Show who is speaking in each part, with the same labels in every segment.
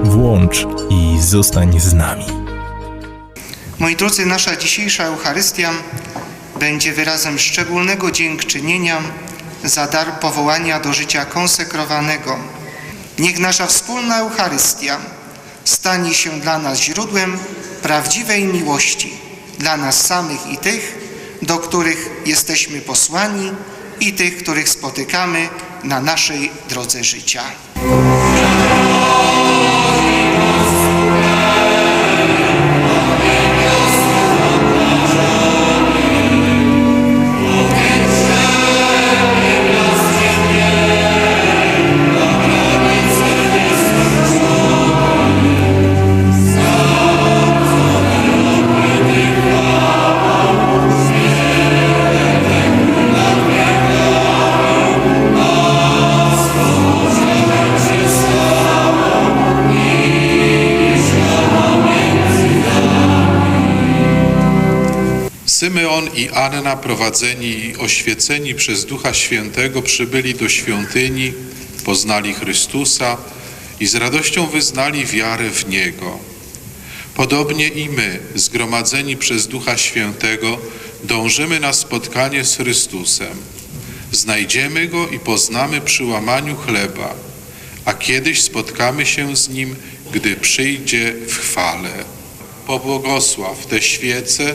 Speaker 1: Włącz i zostań z nami.
Speaker 2: Moi drodzy, nasza dzisiejsza Eucharystia będzie wyrazem szczególnego dziękczynienia za dar powołania do życia konsekrowanego. Niech nasza wspólna Eucharystia stanie się dla nas źródłem prawdziwej miłości, dla nas samych i tych, do których jesteśmy posłani i tych, których spotykamy na naszej drodze życia.
Speaker 3: I Anna, prowadzeni i oświeceni przez Ducha Świętego, przybyli do świątyni, poznali Chrystusa i z radością wyznali wiarę w Niego. Podobnie i my, zgromadzeni przez Ducha Świętego, dążymy na spotkanie z Chrystusem. Znajdziemy Go i poznamy przy łamaniu chleba, a kiedyś spotkamy się z Nim, gdy przyjdzie w chwale. Pobłogosław te świece,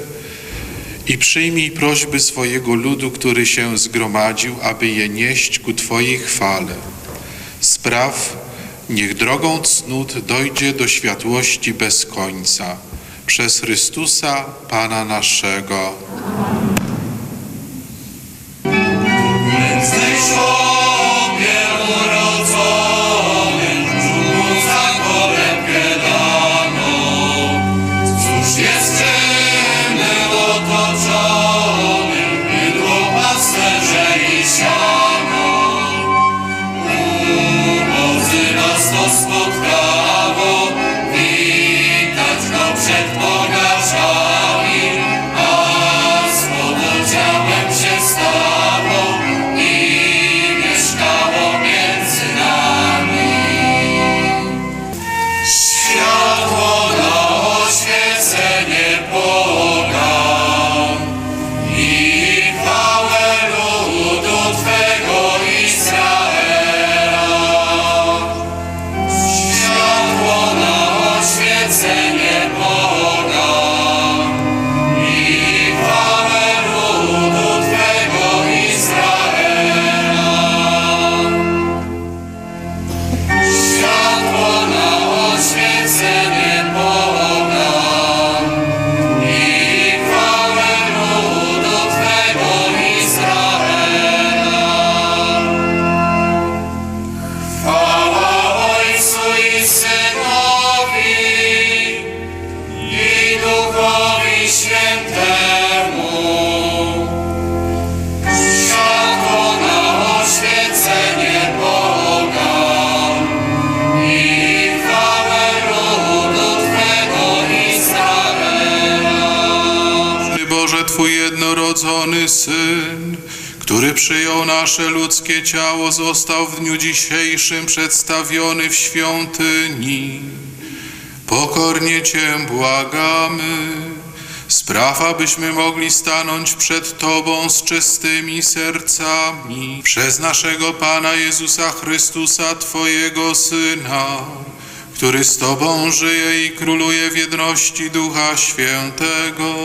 Speaker 3: i przyjmij prośby swojego ludu, który się zgromadził, aby je nieść ku Twojej chwale. Spraw, niech drogą cnót dojdzie do światłości bez końca. Przez Chrystusa, Pana naszego. nossos lugares. Jednorodzony Syn, który przyjął nasze ludzkie ciało, został w dniu dzisiejszym przedstawiony w świątyni. Pokornie Cię błagamy, spraw, abyśmy mogli stanąć przed Tobą z czystymi sercami, przez naszego Pana Jezusa Chrystusa, Twojego Syna, który z Tobą żyje i króluje w jedności Ducha Świętego,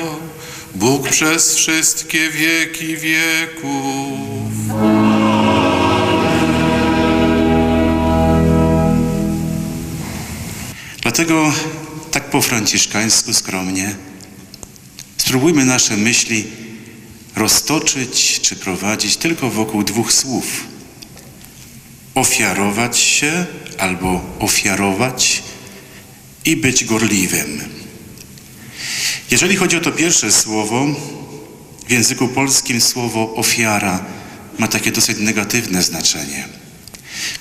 Speaker 3: Bóg przez wszystkie wieki wieków.
Speaker 4: Dlatego tak po franciszkańsku skromnie spróbujmy nasze myśli roztoczyć czy prowadzić tylko wokół dwóch słów. Ofiarować się albo ofiarować i być gorliwym. Jeżeli chodzi o to pierwsze słowo, w języku polskim słowo ofiara ma takie dosyć negatywne znaczenie.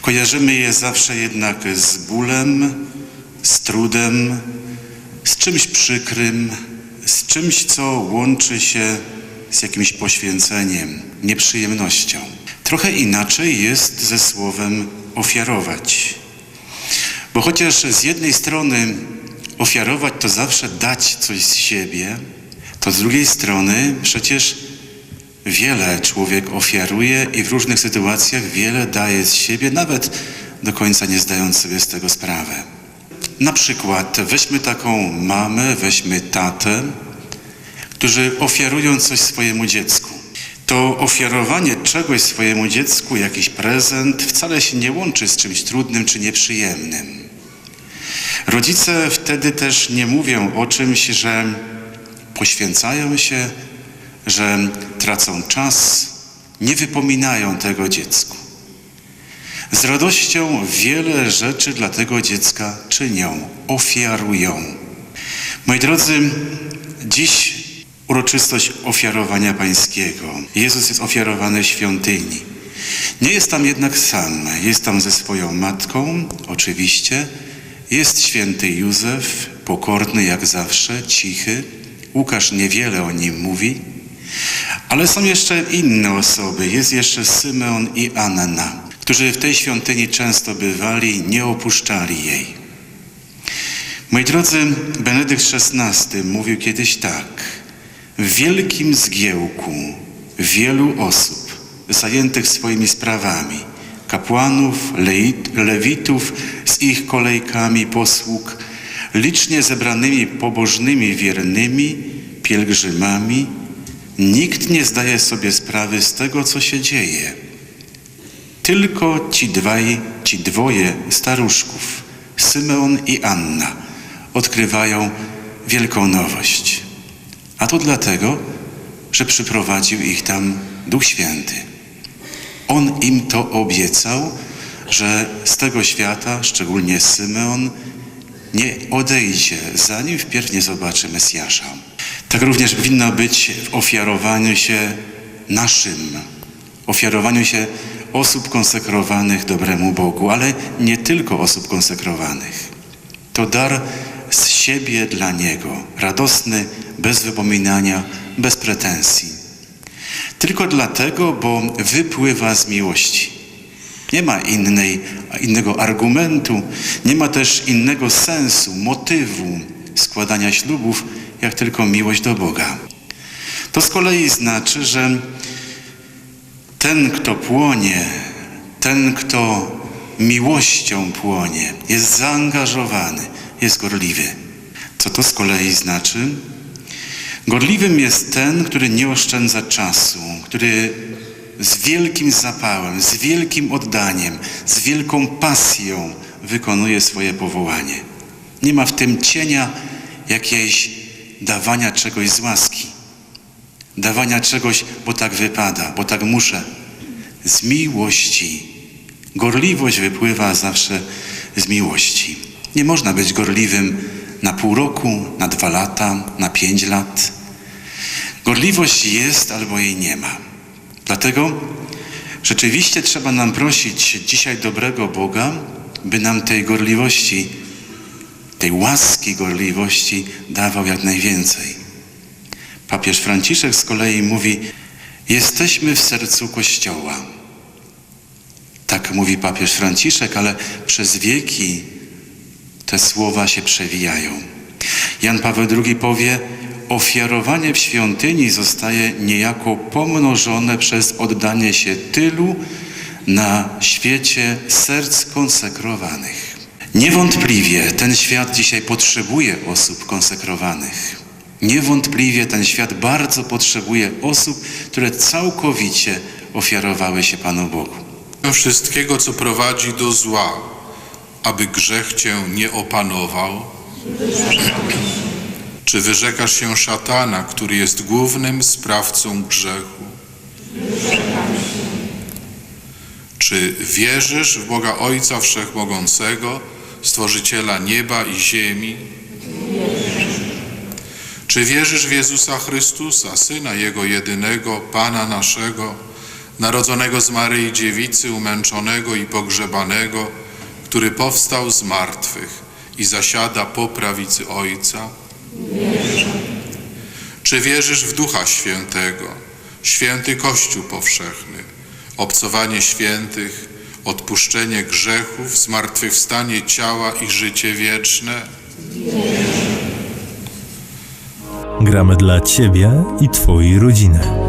Speaker 4: Kojarzymy je zawsze jednak z bólem, z trudem, z czymś przykrym, z czymś, co łączy się z jakimś poświęceniem, nieprzyjemnością. Trochę inaczej jest ze słowem ofiarować. Bo chociaż z jednej strony ofiarować to zawsze dać coś z siebie, to z drugiej strony przecież wiele człowiek ofiaruje i w różnych sytuacjach wiele daje z siebie, nawet do końca nie zdając sobie z tego sprawy. Na przykład weźmy taką mamę, weźmy tatę, którzy ofiarują coś swojemu dziecku. To ofiarowanie czegoś swojemu dziecku, jakiś prezent, wcale się nie łączy z czymś trudnym czy nieprzyjemnym. Rodzice wtedy też nie mówią o czymś, że poświęcają się, że tracą czas, nie wypominają tego dziecku. Z radością wiele rzeczy dla tego dziecka czynią, ofiarują. Moi drodzy, dziś uroczystość ofiarowania pańskiego. Jezus jest ofiarowany w świątyni. Nie jest tam jednak sam, jest tam ze swoją matką, oczywiście. Jest święty Józef, pokorny jak zawsze, cichy. Łukasz niewiele o nim mówi. Ale są jeszcze inne osoby. Jest jeszcze Symeon i Anna, którzy w tej świątyni często bywali, nie opuszczali jej. Moi drodzy, Benedykt XVI mówił kiedyś tak. W wielkim zgiełku wielu osób zajętych swoimi sprawami, kapłanów, lewitów z ich kolejkami posług, licznie zebranymi pobożnymi wiernymi, pielgrzymami, nikt nie zdaje sobie sprawy z tego, co się dzieje. Tylko ci dwaj, ci dwoje staruszków, Symeon i Anna, odkrywają wielką nowość. A to dlatego, że przyprowadził ich tam Duch Święty. On im to obiecał, że z tego świata, szczególnie Symeon, nie odejdzie, zanim wpierw nie zobaczy Mesjasza. Tak również powinno być w ofiarowaniu się naszym, ofiarowaniu się osób konsekrowanych dobremu Bogu, ale nie tylko osób konsekrowanych. To dar z siebie dla Niego, radosny, bez wypominania, bez pretensji. Tylko dlatego, bo wypływa z miłości. Nie ma innej, innego argumentu, nie ma też innego sensu, motywu składania ślubów, jak tylko miłość do Boga. To z kolei znaczy, że ten, kto płonie, ten, kto miłością płonie, jest zaangażowany, jest gorliwy. Co to z kolei znaczy? Gorliwym jest ten, który nie oszczędza czasu, który z wielkim zapałem, z wielkim oddaniem, z wielką pasją wykonuje swoje powołanie. Nie ma w tym cienia jakiejś dawania czegoś z łaski, dawania czegoś, bo tak wypada, bo tak muszę. Z miłości. Gorliwość wypływa zawsze z miłości. Nie można być gorliwym na pół roku, na dwa lata, na pięć lat. Gorliwość jest albo jej nie ma. Dlatego rzeczywiście trzeba nam prosić dzisiaj dobrego Boga, by nam tej gorliwości, tej łaski gorliwości dawał jak najwięcej. Papież Franciszek z kolei mówi: Jesteśmy w sercu Kościoła. Tak mówi papież Franciszek, ale przez wieki te słowa się przewijają. Jan Paweł II powie: Ofiarowanie w świątyni zostaje niejako pomnożone przez oddanie się tylu na świecie serc konsekrowanych. Niewątpliwie ten świat dzisiaj potrzebuje osób konsekrowanych. Niewątpliwie ten świat bardzo potrzebuje osób, które całkowicie ofiarowały się Panu Bogu.
Speaker 3: Wszystkiego, co prowadzi do zła, aby grzech cię nie opanował? Czy wyrzekasz się szatana, który jest głównym sprawcą grzechu? Czy wierzysz w Boga Ojca Wszechmogącego, Stworzyciela nieba i ziemi? Czy wierzysz w Jezusa Chrystusa, Syna Jego jedynego, Pana naszego, narodzonego z Maryi Dziewicy, umęczonego i pogrzebanego, który powstał z martwych i zasiada po prawicy Ojca? Czy wierzysz w Ducha Świętego, święty Kościół powszechny, obcowanie świętych, odpuszczenie grzechów, zmartwychwstanie ciała i życie wieczne.
Speaker 1: Gramy dla Ciebie i Twojej rodziny.